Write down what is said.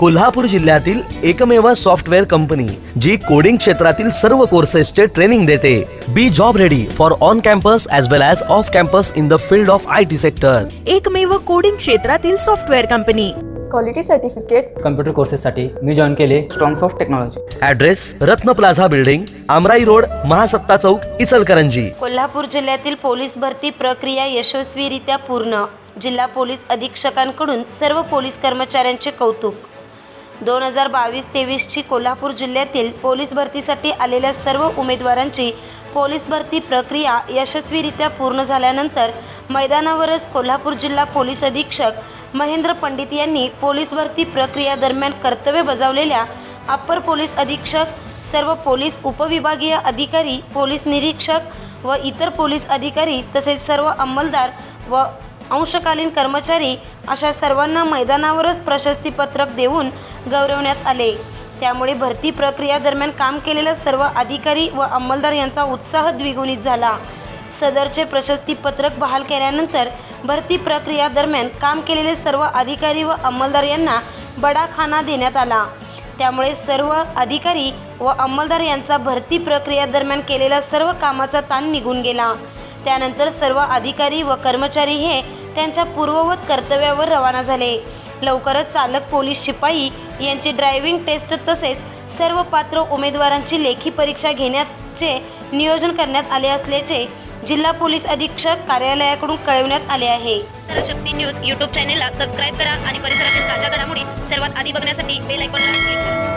कोल्हापूर जिल्ह्यातील एकमेव software company जी coding क्षेत्रातील सर्व कोर्सेसचे ट्रेनिंग देते. Be job ready for on campus as well as off campus in the field of I T sector एकमेव coding क्षेत्रातील software company. Quality certificate computer कोर्सेससाठी मी join केले. Strongs of technology address Ratna plaza building Amrai road Mahasatta Chowk Ichalkaranji. Kolhapur जिल्ह्यातील police भरती प्रक्रिया यशस्वीरित्या पूर्ण. जिल्हा पोलीस अधीक्षकांकडून सर्व पोलीस कर्मचाऱ्यांचे कौतुक. दोन हजार बावीस तेवीसची कोल्हापूर जिल्ह्यातील पोलीस भरतीसाठी आलेल्या सर्व उमेदवारांची पोलीस भरती प्रक्रिया यशस्वीरित्या पूर्ण झाल्यानंतर मैदानावरच कोल्हापूर जिल्हा पोलीस अधीक्षक महेंद्र पंडित यांनी पोलीस भरती प्रक्रिया दरम्यान कर्तव्य बजावलेल्या अप्पर पोलीस अधीक्षक सर्व पोलीस उपविभागीय अधिकारी पोलीस निरीक्षक व इतर पोलीस अधिकारी तसेच सर्व अंमलदार व अंशकालीन कर्मचारी अशा सर्वांना मैदानावरच प्रशस्तीपत्रक देऊन गौरवण्यात आले. त्यामुळे भरती प्रक्रिया दरम्यान काम केलेल्या सर्व अधिकारी व अंमलदार यांचा उत्साह द्विगुणित झाला. सदरचे प्रशस्तीपत्रक बहाल केल्यानंतर भरती प्रक्रिया दरम्यान काम केलेले सर्व अधिकारी व अंमलदार यांना बडाखाना देण्यात आला. त्यामुळे सर्व अधिकारी व अंमलदार यांचा भरती प्रक्रिया दरम्यान केलेला सर्व कामाचा ताण निघून गेला. त्यानंतर सर्व अधिकारी व कर्मचारी हे त्यांच्या पूर्ववत कर्तव्यावर रवाना झाले. लवकरच चालक पोलीस शिपाई यांची ड्रायव्हिंग टेस्ट तसेच सर्व पात्र उमेदवारांची लेखी परीक्षा घेण्याचे नियोजन करण्यात आले असल्याचे जिल्हा पोलीस अधीक्षक कार्यालयाकडून कळवण्यात आले आहे. शक्ती न्यूज यूट्यूब चॅनेलला सबस्क्राईब करा आणि परिसरातील ताज्या घडामोडी सर्वात आधी बघण्यासाठी बेल आयकॉनला क्लिक